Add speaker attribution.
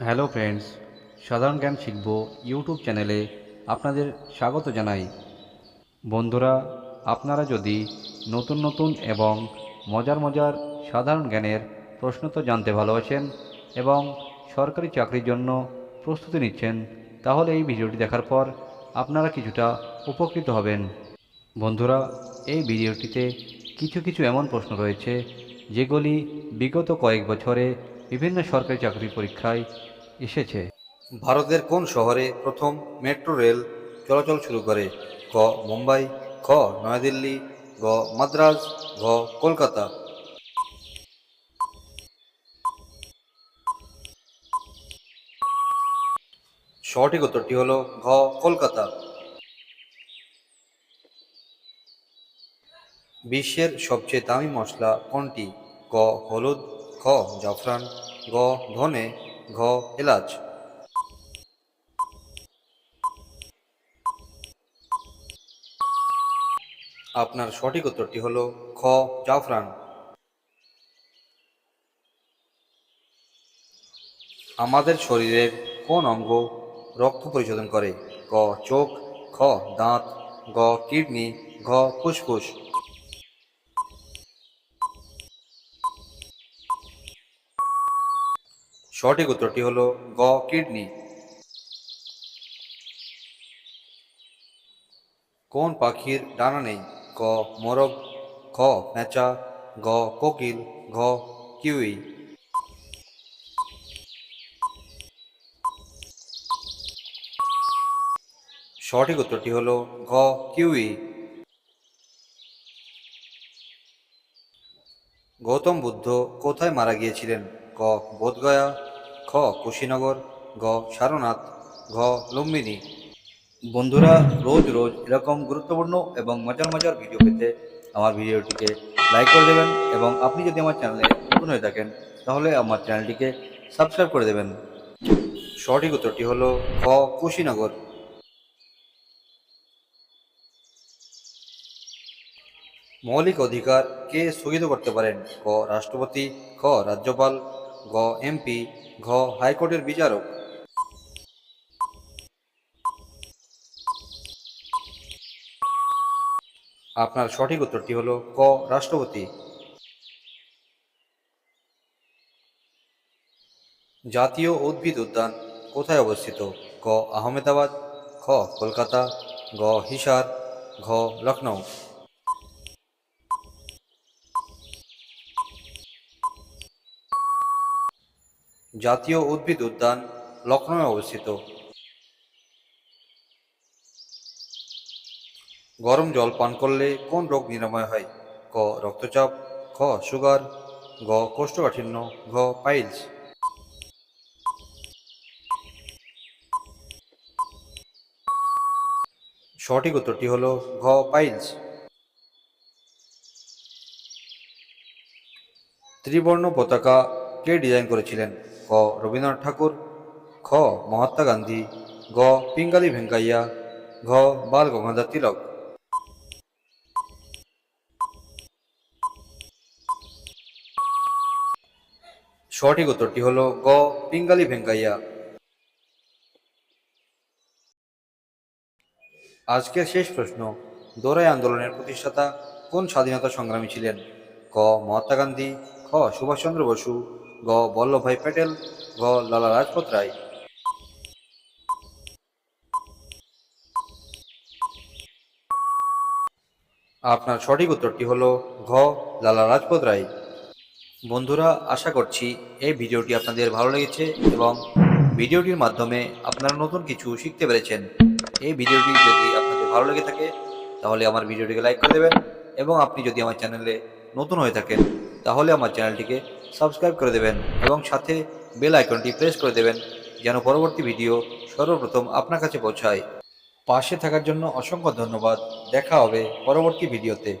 Speaker 1: Hello friends, সাধারণ জ্ঞান শিখব ইউটিউব চ্যানেলে আপনাদের স্বাগত জানাই। বন্ধুরা, আপনারা যদি নতুন নতুন এবং মজার মজার সাধারণ জ্ঞানের প্রশ্নোত্তর জানতে ভালোবাসেন এবং সরকারি চাকরির জন্য প্রস্তুতি নিচ্ছেন, তাহলে এই ভিডিওটি দেখার পর আপনারা কিছুটা উপকৃত হবেন। বন্ধুরা, এই ভিডিওটিতে কিছু কিছু এমন প্রশ্ন রয়েছে, যেগুলি বিগত কয়েক বছরে বিভিন্ন সরকারি চাকরি পরীক্ষায় এসেছে।
Speaker 2: ভারতের কোন শহরে প্রথম মেট্রো রেল চলাচল শুরু করে? ক, মুম্বাই, খ, নয়াদিল্লি, গ, মাদ্রাজ, ঘ, কলকাতা। সঠিক উত্তরটি হলো ঘ, কলকাতা। বিশ্বের সবচেয়ে দামি মশলা কোনটি? ক, হলুদ খ জাফরান গ ধনে, ঘ, এলাচ। আপনার সঠিক উত্তরটি হল খ, জাফরান। আমাদের শরীরের কোন অঙ্গ রক্ত পরিশোধন করে? ক চোখ, খ, দাঁত, গ, কিডনি, ঘ, ফুসফুস। সঠিক উত্তরটি হলো গ, কিডনি। কোন পাখির ডানা নেই? ক, মোরগ, খ পেঁচা গ, কোকিল, ঘ, কিউই। সঠিক উত্তরটি হলো ঘ, কিউই। গৌতম বুদ্ধ কোথায় মারা গিয়েছিলেন? ক, বোধগয়া খ কুশীনগর গ সারনাথ ঘ লুম্বিনী। বন্ধুরা রোজ রোজ এরকম গুরুত্বপূর্ণ এবং মজার মজার ভিডিও পেতে আমার ভিডিওটিকে লাইক করে দেবেন এবং আপনি যদি আমার চ্যানেলে নতুন হয়ে থাকেন তাহলে আমার চ্যানেলটিকে সাবস্ক্রাইব করে দেবেন। সঠিক উত্তরটি হলো খ কুশীনগর। মৌলিক অধিকার কে স্থগিত করতে পারেন? ক রাষ্ট্রপতি খ রাজ্যপাল গ এমপি, ঘ হাইকোর্টের বিচারক। আপনার সঠিক উত্তরটি হলো ক, রাষ্ট্রপতি। জাতীয় উদ্ভিদ উদ্যান কোথায় অবস্থিত? ক আহমেদাবাদ, খ কলকাতা, গ হিসার, ঘ লখনৌ জাতীয় উদ্ভিদ উদ্যান লখনৌয়ে অবস্থিত। গরম জল পান করলে কোন রোগ নিরাময় হয়? ক, রক্তচাপ, খ, সুগার, গ, কোষ্ঠকাঠিন্য, ঘ, পাইলস। সঠিক উত্তরটি হলো ঘ, পাইলস। ত্রিবর্ণ পতাকা কে ডিজাইন করেছিলেন? ক. রবীন্দ্রনাথ ঠাকুর, খ. মহাত্মা গান্ধী, গ. পিঙ্গালি ভেঙ্কাইয়া, ঘ. বাল গঙ্গাধর তিলক। সঠিক উত্তরটি হল গ. পিঙ্গালি ভেঙ্কাইয়া। আজকের শেষ প্রশ্ন, দোরাই আন্দোলনের প্রতিষ্ঠাতা কোন স্বাধীনতা সংগ্রামী ছিলেন? ক. মহাত্মা গান্ধী, খ. সুভাষচন্দ্র বসু গ বল্লভভাই প্যাটেল গ লালা লাজপত রায়। আপনার সঠিক উত্তরটি হলো ঘ লালা লাজপত রায়। বন্ধুরা, আশা করছি এই ভিডিওটি আপনাদের ভালো লেগেছে এবং ভিডিওটির মাধ্যমে আপনারা নতুন কিছু শিখতে পেরেছেন। এই ভিডিওটি যদি আপনাদের ভালো লেগে থাকে, তাহলে আমার ভিডিওটিকে লাইক করে দেবেন এবং আপনি যদি আমার চ্যানেলে নতুন হয়ে থাকেন, তাহলে আমার চ্যানেলটিকে সাবস্ক্রাইব করে দেবেন এবং সাথে বেল আইকনটি প্রেস করে দেবেন যেন পরবর্তী ভিডিও সর্বপ্রথম আপনার কাছে পৌঁছায়। পাশে থাকার জন্য অসংখ্য ধন্যবাদ। দেখা হবে পরবর্তী ভিডিওতে।